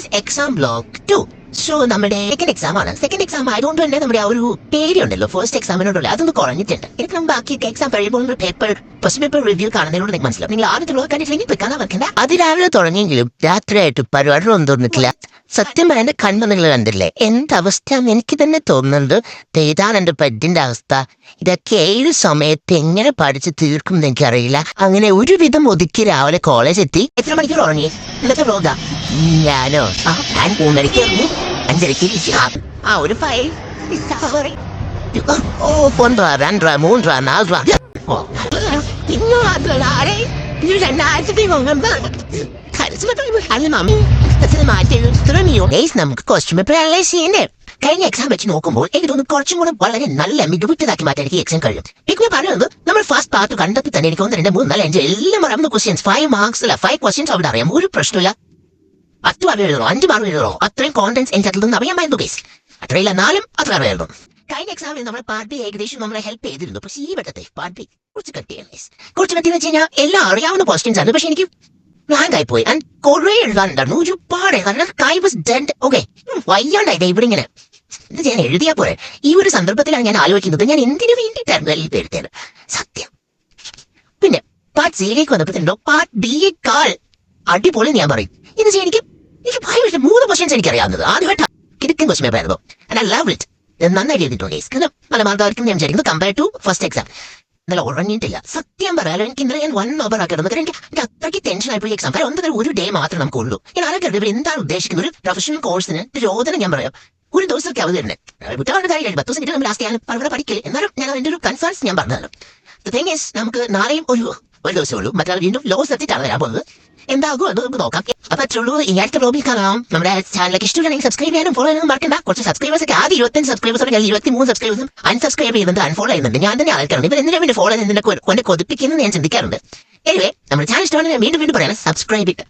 Is exam block two so നമ്മുടെ second exam ആണ്. Second exam ആയതുകൊണ്ട് തന്നെ നമ്മുടെ ആ ഒരു പേടിയുണ്ടല്ലോ ഫസ്റ്റ് എക്സാമിനോടുള്ള അതൊന്ന് കുറഞ്ഞിട്ടുണ്ട്. എനിക്ക് നമ്മൾ ബാക്കി എക്സാം കഴിയുമ്പോൾ പേപ്പർ ഫസ്റ്റ് പേപ്പർ റിവ്യൂ കാണുന്നതിനോട് നിങ്ങൾക്ക് മനസ്സിലാവും. നിങ്ങൾ ആദ്യത്തെ കണ്ടിട്ടില്ലെങ്കിൽ വെക്കാൻ വെക്കണ്ട അതിരാവിലെ തുടങ്ങിയെങ്കിലും രാത്രിയായിട്ട് പരിപാടി ഒന്നും തോന്നിട്ടില്ല സത്യം പറയുന്ന എന്റെ നിങ്ങൾ കണ്ടില്ലേ? എന്ത് അവസ്ഥ എനിക്ക് തന്നെ തോന്നുന്നുണ്ട് ഇതാണ് എന്റെ ബെഡിന്റെ അവസ്ഥ. ഇതൊക്കെ ഏത് സമയത്ത് എങ്ങനെ പഠിച്ച് തീർക്കും എന്ന് എനിക്കറിയില്ല. അങ്ങനെ ഒരുവിധം ഒതുക്കി രാവിലെ കോളേജ് എത്തി. എത്ര മണിക്കൂർ ഉറങ്ങി? ഇന്നത്തെ വ്ലോഗാ ഞാനോ? ഞാൻ മൂന്നരയ്ക്ക് ഇറങ്ങി അഞ്ചരയ്ക്ക്. ആ, ഒരു ഫയൽ ഓ ആരെ? ഇത് രണ്ടായിരത്തി ഒമ്പത് നമുക്ക് കോസ്റ്റ്യൂം പേപ്പർ അനലൈസ് ചെയ്യണ്ടേ? കഴിഞ്ഞ എക്സാം വെച്ച് നോക്കുമ്പോൾ എനിക്ക് തോന്നുന്നു കുറച്ചും കൂടെ വളരെ നല്ല മികവുറ്റതാക്കി മാറ്റാൻ എനിക്ക് എക്സാം കഴിയും. എനിക്ക് പറയുന്നത് നമ്മൾ ഫസ്റ്റ് പാർട്ട് കണ്ടെത്തി തന്നെ എനിക്ക് ഒന്ന് രണ്ട് മൂന്ന് നാല് അഞ്ച് എല്ലാം അറിയാവുന്ന ക്വസ്റ്റ്യൻസ് ഫൈവ് മാർക്സ് അല്ല ഫൈവ് ക്വസ്റ്റ്യൻസ് അവിടെ അറിയാം. ഒരു പ്രശ്നമില്ല പത്ത് ബാർ എഴുതണോ? അഞ്ച് മാർക്ക് എഴുതണോ? അത്രയും കോണ്ടൻസ് എനിക്ക് അതിൽ നിന്ന് അറിയാൻ അറിയാമായിരുന്നു കേസ് അത്രയില്ല നാലും അത്ര അറിയായിരുന്നു കഴിഞ്ഞ എക്സാമിൽ നമ്മൾ പാർട്ടി ഏകദേശം നമ്മളെ ഹെൽപ്പ് ചെയ്തിരുന്നു. പക്ഷേ ഈ വട്ടത്തെ പാർട്ടി കുറച്ച് കട്ടിയാണ്. കുറച്ച് കട്ടി വെച്ച് കഴിഞ്ഞാൽ എല്ലാം അറിയാവുന്ന ക്വസ്റ്റ്യൻസ് ആണ് പക്ഷെ എനിക്ക് ബ്ലാങ്ക് പോയി. ആൻഡ് എഴുതാനുണ്ടായിരുന്നു. ഞാൻ എഴുതിയാ പോരെ. ഈ ഒരു സന്ദർഭത്തിലാണ് ഞാൻ ആലോചിക്കുന്നത്. ഞാൻ എന്തിനു വേണ്ടിയിട്ടായിരുന്നു ഈ പേരുത്തേത് സത്യം. പിന്നെ പാർട്ട് സിയിലേക്ക് വന്നപ്പോഴത്തേണ്ടോ പാർട്ട് ബിയേക്കാൾ അടിപൊളി ഞാൻ പറയും. എന്ന് വെച്ചാൽ എനിക്ക് എനിക്ക് ഭയങ്കര മൂന്ന് ക്വസ്റ്റ്യൻസ് എനിക്ക് അറിയാവുന്നത് ആദ്യമായിട്ട് കിടക്കൻ ക്വസ്റ്റ്യൻ പേപ്പർ ആയിരുന്നു. ആൻഡ് ഐ ലവ് ഇറ്റ് നന്നായിട്ട് എഴുതിയിട്ടുണ്ട് guys. കാരണം പല മാർക്കാർക്കും ഞാൻ വിചാരിക്കുന്നത് കമ്പയർ ടു ഫസ്റ്റ് എക്സാം ഇന്നലെ ഉറങ്ങിയിട്ടില്ല. സത്യം പറയാലോ എനിക്ക് ഇന്നലെ ഞാൻ വൺ ഓവർ ആക്കി കിടന്നത് എനിക്ക് എനിക്ക് അത്രയ്ക്ക് ടെൻഷൻ ആയിപ്പോയി എക്സാം കാരണം ഒന്നര ഒരു ഡേ മാത്രം നമുക്ക് ഉള്ളൂ ഞാൻ ആരൊക്കെ ഇവർ എന്താണ് ഉദ്ദേശിക്കുന്നത്? ഒരു പ്രൊഫഷണൽ കോഴ്സിന് രോധനം ഞാൻ പറയാം. ഒരു ദിവസത്തേക്ക് അവധി തന്നെ വിട്ടാണ്ട് കാര്യമില്ല പത്ത് ദിവസം കിട്ടും ലാസ്റ്റ് ഞാൻ അവിടെ പഠിക്കില്ല എന്നാലും ഞാൻ അതിന്റെ ഒരു കൺഫേൺസ് ഞാൻ പറഞ്ഞതാണ്. തിങ് ഈസ് നമുക്ക് നാളെയും ഒരു ഒരു ദിവസമേ ഉള്ളൂ. മറ്റേ വീണ്ടും ലോസ് എത്തിയിട്ടാണ് വരാൻ പോകുന്നത്. എന്താകും അത് നമുക്ക് നോക്കാം. അപ്പൊ അത്രയുള്ളൂ ഈ അടുത്ത ബ്ലോഗിൽ കാണാം. നമ്മുടെ ചാനലിലേക്ക് ഇഷ്ടമുണ്ടെങ്കിൽ സബ്സ്ക്രൈബ് ചെയ്യാനും ഫോളോ ചെയ്യാനും മറക്കണ്ട. കുറച്ച് സബ്സ്ക്രൈബേഴ്സ് ഒക്കെ ആദ്യം ഇരുപത്തഞ്ച് സബ്സ്ക്രൈബേഴ്സ് ഞാൻ ഇരുപത്തി മൂന്ന് സബ്സ്ക്രൈബേഴ്സും അൺസബ്സ്ക്രൈബ് ചെയ്യുന്നുണ്ട് അൺഫോളോ ചെയ്യുന്നുണ്ട്. ഞാൻ തന്നെ ആൾക്കാരുണ്ട് ഇവർ എന്തിനാ വേണ്ടി ഫോളോ ചെയ്യുന്നതിനെ കൊണ്ട് കൊതിപ്പിക്കുന്നത് ഞാൻ ചിന്തിക്കാറുണ്ട്. എനിവേ നമ്മുടെ ചാനൽ ഇഷ്ടമാണ് ഞാൻ വീണ്ടും വീണ്ടും പറയാം. സബ്സ്ക്രൈബ് ഇട്ട്.